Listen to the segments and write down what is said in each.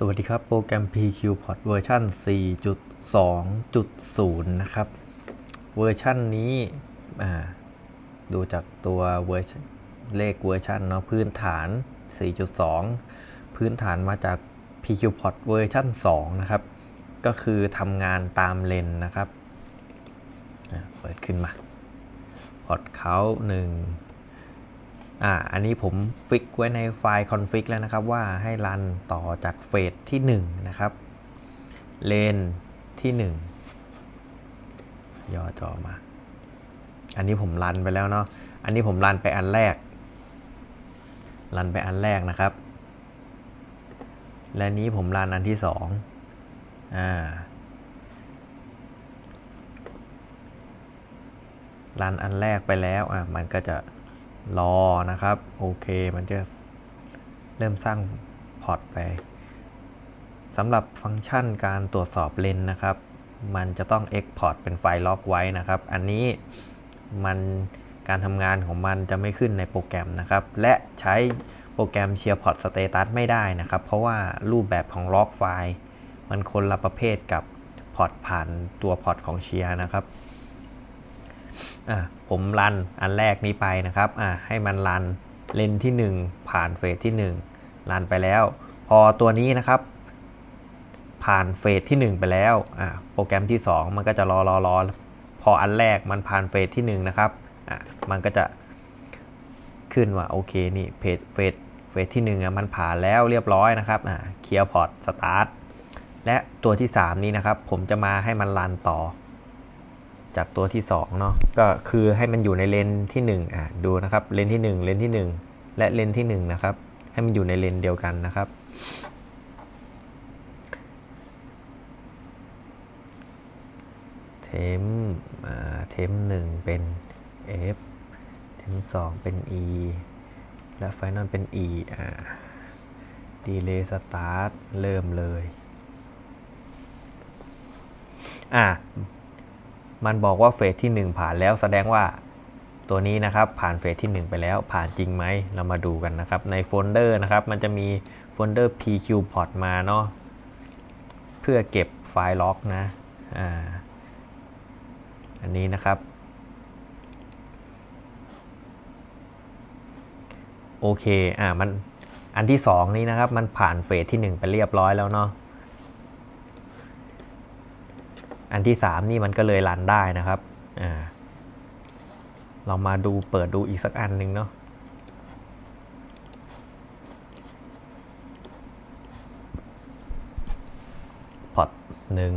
สวัสดีครับ โปรแกรม PQPod เวอร์ชัน4.2.0 นะครับ เวอร์ชันนี้ดูจากตัวเวอร์ชันเลขเวอร์ชันเนาะพื้นฐาน 4.2 พื้นฐานมาจาก PQPod เวอร์ชัน2 นะครับ ก็คือทำงานตามเลนนะครับเปิดขึ้นมา พอดเขาหนึ่ง อ่าอันนี้ผมฟิกไว้ในไฟล์ config แล้วนะครับว่าให้รันต่อจากเฟสที่1นะครับเลนที่ 1 ย่อจอมา อันนี้ผมรันไปแล้วเนาะอันนี้ผมรันไปอันแรก รันไปอันแรกนะครับ และนี้ผมรันอันที่2อ่ารันอันแรกไปแล้วอะมันก็จะ รอนะครับ โอเค มันจะเริ่มสร้างพอร์ตไปสำหรับฟังก์ชันการตรวจสอบเลนนะครับ มันจะต้อง Export เป็นไฟล์ล็อกไว้นะครับ อันนี้มันการทำงานของมันจะไม่ขึ้นในโปรแกรมนะครับ และใช้โปรแกรมเชียร์พอร์ตสเตตัสไม่ได้นะครับ เพราะว่ารูปแบบของล็อกไฟล์ มันคนละประเภทกับพอร์ตผ่านตัวพอร์ตของเชียร์นะครับ อะผมรันอันแรกนี้ไปนะครับอะให้มันรันเลนที่ 1 ผ่านเฟสที่ 1 รันไปแล้ว พอตัวนี้นะครับ ผ่านเฟสที่ 1 ไปแล้วอะโปรแกรมที่ 2 มันก็จะรอรอรอพออันแรกมันผ่านเฟสที่ 1 นะครับอะมันก็จะขึ้นว่าโอเคนี่เพจเฟสเฟสที่1อะมันผ่านแล้วเรียบร้อยนะครับอะเคลียร์พอร์ตสตาร์ทและตัวที่ 3 นี้นะครับ ผมจะมาให้มันรันต่อ จากตัวที่2เนาะก็คือให้มันอยู่ในเลนที่1อะดูนะครับเลนที่ 1 เลนที่ 1 และเลนที่1นะครับให้มันอยู่ในเลนเดียวกันนะครับเทมอ่าเทมหนึ่งเป็น F เทมสองเป็น E และไฟนอลเป็น E อ่าดีเลย์สตาร์ทเริ่มเลย อ่า มันบอกว่าเฟสที่ 1 ผ่านแล้วแสดงว่าตัวนี้นะครับผ่านเฟสที่ 1 ไปแล้วผ่านจริงไหมเรามาดูกันนะครับ ในโฟลเดอร์นะครับ มันจะมีโฟลเดอร์ pqport มาเนาะเพื่อเก็บไฟล์ล็อกนะอ่าอันนี้นะครับ โอเคอ่ามันอันที่ 2 นี้นะครับ มันผ่านเฟสที่ 1 ไปเรียบร้อยแล้วเนาะ อันที่ 3 นี่มันก็เลยรันได้นะครับอ่าเรามาดูเปิดดูอีกสักอันหนึ่งเนาะพอตหนึ่ง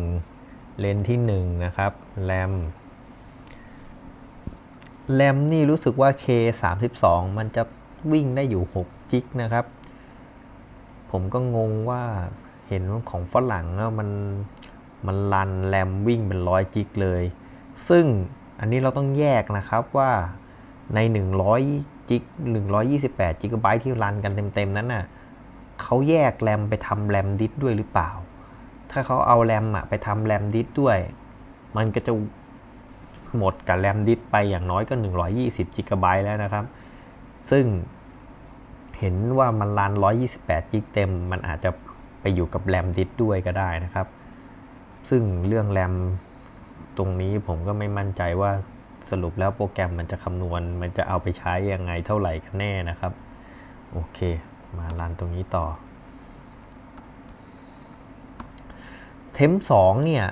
เลนที่ 1 นะครับแรมแรมนี่รู้สึกว่า K 3 2 มันจะวิ่งได้อยู่ 6 จิกนะครับ ผมก็งงว่าเห็นของฝรั่งแล้วมัน มันรันแรมวิ่งเป็นร้อยจิกเลย ซึ่งอันนี้เราต้องแยกนะครับว่าใน 100จิก128จิกะไบต์ที่รันกันเต็มๆนั้นน่ะเขาแยกแรมไปทำแรมดิสด้วยหรือเปล่า ถ้าเขาเอาแรมอะไปทำแรมดิสด้วย มันก็จะหมดกับแรมดิสไปอย่างน้อยก็ 120จิกะไบต์แล้วนะครับ ซึ่งเห็นว่ามันรัน128จิกเต็ม มันอาจจะไปอยู่กับแรมดิสด้วยก็ได้นะครับ ซึ่งเรื่องแรมตรงนี้ผมก็ไม่มั่นใจว่าสรุปแล้วโปรแกรมมันจะคำนวณ มันจะเอาไปใช้ยังไงเท่าไหร่กันแน่นะครับ โอเค มารันตรงนี้ต่อ เทมสองเนี่ย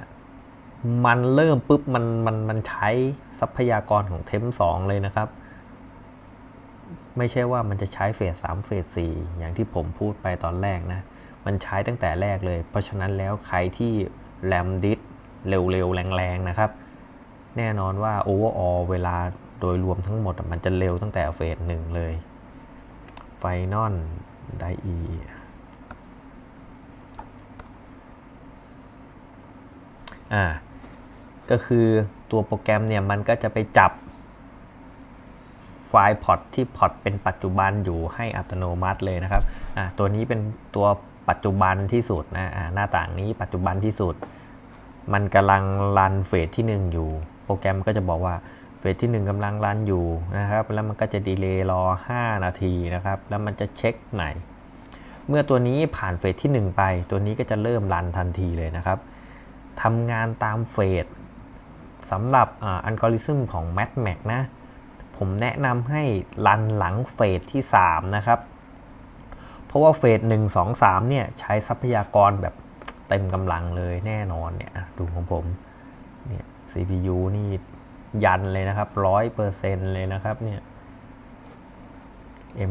มันเริ่มปุ๊บมันมันมันใช้ทรัพยากรของเทมสองเลยนะครับ ไม่ใช่ว่ามันจะใช้เฟสสามเฟสสี่อย่างที่ผมพูดไปตอนแรกนะ มันใช้ตั้งแต่แรกเลย เพราะฉะนั้นแล้วใครที่ แรมดิสเร็วๆ แรงๆ นะครับ แน่นอนว่า overall เวลาโดยรวมทั้งหมดมันจะเร็วตั้งแต่เฟสหนึ่งเลยไฟนอลไดอีอ่า ก็คือตัวโปรแกรมเนี่ย มันก็จะไปจับไฟล์พอร์ตที่พอร์ตเป็นปัจจุบันอยู่ให้อัตโนมัติเลยนะครับ อ่า ตัวนี้เป็นตัว ปัจจุบันที่สุดนะหน้าต่างนี้ปัจจุบันที่สุด มันกำลังรันเฟสที่ 1 อยู่ โปรแกรมก็จะบอกว่าเฟสที่ 1กำลังรันอยู่นะครับ แล้วมันก็จะดีเลย์รอ 5 นาทีนะครับ แล้วมันจะเช็คใหม่ เมื่อตัวนี้ผ่านเฟสที่ 1 ไป ตัวนี้ก็จะเริ่มรันทันทีเลยนะครับทำงานตามเฟสสำหรับอัลกอริทึมของ MATMAX นะ ผมแนะนำให้รันหลังเฟสที่ 3 นะครับ เพราะว่าเฟส1 2 3เนี่ยใช้ทรัพยากรแบบเต็มกำลังเลยแน่นอนเนี่ยดูของผมเนี่ย CPU นี่ยันเลยนะครับร้อยเปอร์เซ็นเลยนะครับเนี่ย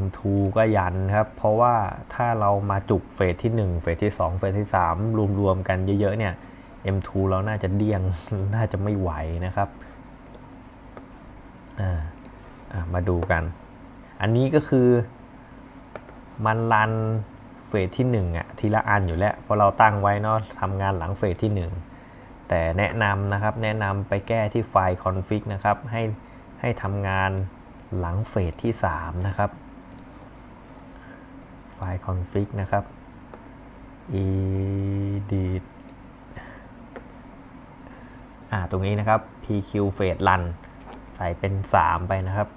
M2 ก็ยันครับ เพราะว่าถ้าเรามาจุกเฟสที่ 1 เฟสที่ 2 เฟสที่ 3 รวมๆกันเยอะๆเนี่ย M2 เราน่าจะเดี้ยง น่าจะไม่ไหวนะครับอ่าอะมาดูกัน อันนี้ก็คือ มันรันเฟสที่1อะทีละอันอยู่แล้วเพราะเราตั้งไว้เนาะทำงานหลังเฟสที่ 1 แต่แนะนำนะครับแนะนำไปแก้ที่ไฟล์ config นะครับให้ให้ทำงานหลังเฟสที่ 3 นะครับไฟล์ config นะครับ edit อ่าตรงนี้นะครับ pq fade run ใส่เป็น 3 ไปนะครับ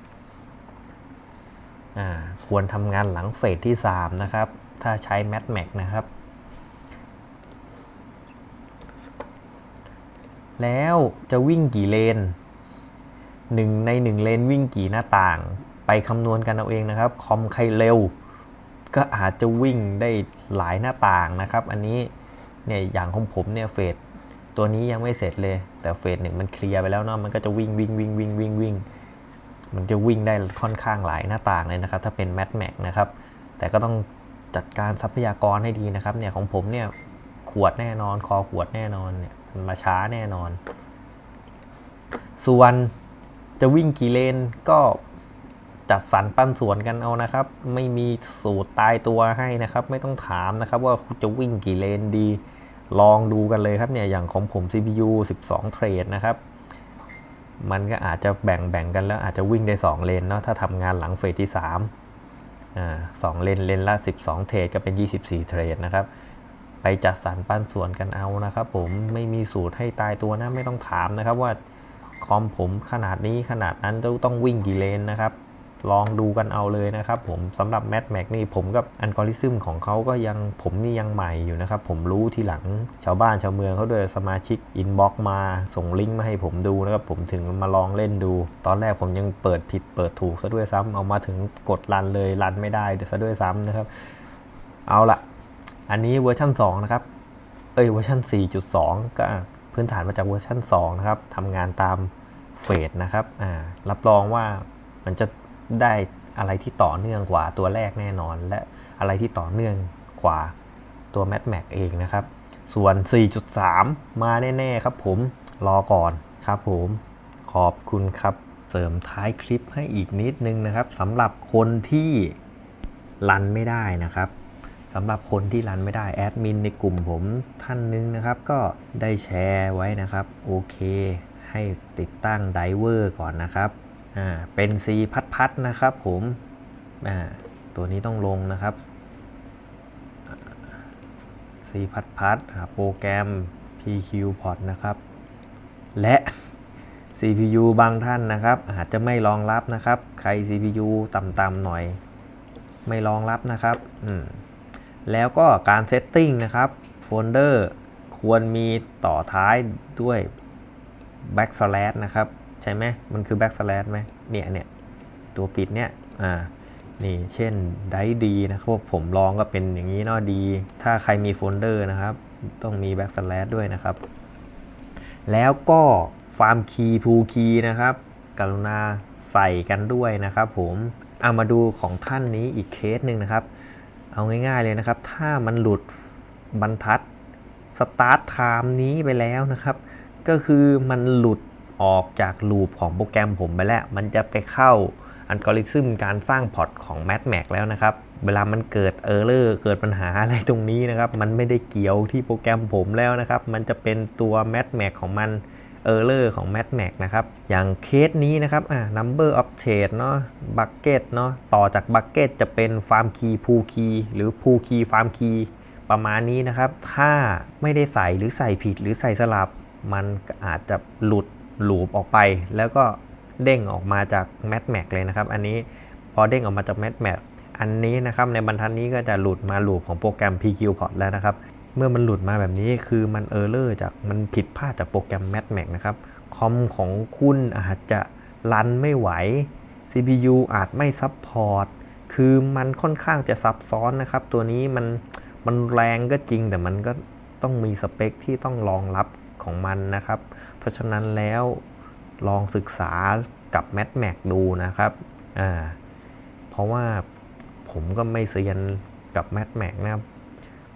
ควรทำงานหลังเฟสที่ 3 นะครับ ถ้าใช้ MATMAX นะครับ แล้วจะวิ่งกี่เลนหนึ่งในหนึ่งเลนวิ่งกี่หน้าต่าง ไปคำนวณกันเอาเองนะครับ คอมใครเร็ว ก็อาจจะวิ่งได้หลายหน้าต่างนะครับ อันนี้เนี่ยอย่างของผมเนี่ยเฟสตัวนี้ยังไม่เสร็จเลย แต่เฟสหนึ่งมันเคลียร์ไปแล้วเนาะมันก็จะวิ่งวิ่งวิ่งวิ่งวิ่งวิ่ง มันจะวิ่งได้ค่อนข้างหลายหน้าต่างเลยนะครับ ถ้าเป็น Mad Max นะครับ แต่ก็ต้องจัดการทรัพยากรให้ดีนะครับ เนี่ยของผมเนี่ยขวดแน่นอน คอขวดแน่นอนเนี่ยมันมาช้าแน่นอน ส่วนจะวิ่งกี่เลนก็จัดสรรปั้นส่วนกันเอานะครับ ไม่มีสูตรตายตัวให้นะครับ ไม่ต้องถามนะครับ ว่าจะวิ่งกี่เลนดี ลองดูกันเลยครับเนี่ยอย่างของผม CPU 12 เทรดนะครับ มันก็อาจจะแบ่งแบ่งกันแล้วอาจจะวิ่งได้ 2 เลนเนาะถ้าทำงานหลังเฟสที่3อ่าสองเลนเลนละ 12 เทรดก็เป็น 24 เทรดนะครับ ไปจัดสรรปันส่วนกันเอานะครับ ผมไม่มีสูตรให้ตายตัวนะไม่ต้องถามนะครับว่าคอมผมขนาดนี้ขนาดนั้นต้องวิ่งกี่เลนนะครับ ลองดูกันเอาเลยนะครับผมสำหรับ Mad Max นี่ผมกับอัลกอริทึมของเขาก็ยังผมนี่ยังใหม่อยู่นะครับ ผมรู้ทีหลังชาวบ้านชาวเมืองเขาโดยสมาชิกอินบ็อกมาส่งลิงก์มาให้ผมดูนะครับผมถึงมาลองเล่นดู ตอนแรกผมยังเปิดผิดเปิดถูกซะด้วยซ้ำเอามาถึงกดรันเลยรันไม่ได้ซะด้วยซ้ำนะครับ เอาละอันนี้เวอร์ชัน2นะครับเอ้ยเวอร์ชัน4.2 ก็พื้นฐานมาจากเวอร์ชัน2นะครับทำงานตามเฟสนะครับอ่ารับรองว่ามันจะ ได้อะไรที่ต่อเนื่องกว่าตัวแรกแน่นอน และอะไรที่ต่อเนื่องกว่าตัว Mad Max เองนะครับ ส่วน 4.3 มาแน่ๆครับผมรอก่อนครับผมขอบคุณครับเสริมท้ายคลิปให้อีกนิดนึงนะครับสำหรับคนที่รันไม่ได้นะครับสำหรับคนที่รันไม่ได้แอดมินในกลุ่มผมท่านนึงนะครับ ก็ได้แชร์ไว้นะครับ โอเค ให้ติดตั้งไดเวอร์ก่อนนะครับ อ่าเป็น C พัดพัดๆนะครับผมอ่าตัวนี้ต้องลงนะครับ C พัดพัดๆโปรแกรม PQ Port นะครับ และ CPU บางท่านนะครับ อาจจะไม่รองรับนะครับ ใคร CPU ต่ำๆหน่อย ไม่รองรับนะครับอืมแล้วก็การเซตติ้งนะครับโฟลเดอร์ควรมีต่อท้ายด้วย backslash นะครับ ใช่ไหมมันคือ backslash ไหมเนี่ยเนี่ยตัวปิดเนี่ยอ่านี่เช่นได้ดีนะครับผมลองก็เป็นอย่างนี้เนาะดี ถ้าใครมีโฟลเดอร์นะครับ ต้องมี backslash ด้วยนะครับ แล้วก็ฟาร์มคีย์พูคีย์นะครับกรุณาใส่กันด้วยนะครับผมเอามาดูของท่านนี้อีกเคสหนึ่งนะครับ เอาง่ายๆเลยนะครับ ถ้ามันหลุดบรรทัดสตาร์ทไทม์นี้ไปแล้วนะครับ ก็คือมันหลุด ออกจากลูปของโปรแกรมผมไปแล้ว มันจะไปเข้าอัลกอริทึมการสร้างพอร์ตของ MATMAX แล้วนะครับ เวลามันเกิดเออร์เลอร์เกิดปัญหาอะไรตรงนี้นะครับ มันไม่ได้เกี่ยวที่โปรแกรมผมแล้วนะครับ มันจะเป็นตัว MATMAX ของมันเออร์เลอร์ของ MATMAX นะครับ อย่างเคสนี้นะครับอ่า number of trade เนาะ bucket เนาะ ต่อจาก bucket จะเป็น farm key pool key หรือ pool key farm key ประมาณนี้นะครับ ถ้าไม่ได้ใส่หรือใส่ผิดหรือใส่สลับ มันอาจจะหลุด ลูปออกไป แล้วก็เด้งออกมาจาก MATMAX เลยนะครับ อันนี้พอเด้งออกมาจาก MATMAX อันนี้นะครับในบรรทัดนี้ก็จะหลุดมาลูปของโปรแกรม PQPort แล้วนะครับ เมื่อมันหลุดมาแบบนี้คือมันเออร์เลอร์จากมันผิดพลาดจากโปรแกรม MatMax นะครับคอมของคุณอาจจะรันไม่ไหว CPU อาจไม่ซับพอร์ตคือมันค่อนข้างจะซับซ้อนนะครับ ตัวนี้มันมันแรงก็จริงแต่มันก็ต้องมีสเปคที่ต้องรองรับ ของมันนะครับ เพราะฉะนั้นแล้วลองศึกษากับ MatMax ดูนะครับอ่าเพราะว่าผมก็ไม่เซียนกับ MatMax นะครับ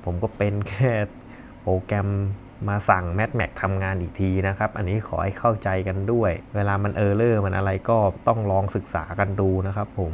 ผมก็เป็นแค่โปรแกรมมาสั่ง MatMax ทำงานอีกทีนะครับ อันนี้ขอให้เข้าใจกันด้วย เวลามันเออร์เลอร์มันอะไรก็ต้องลองศึกษากันดูนะครับผม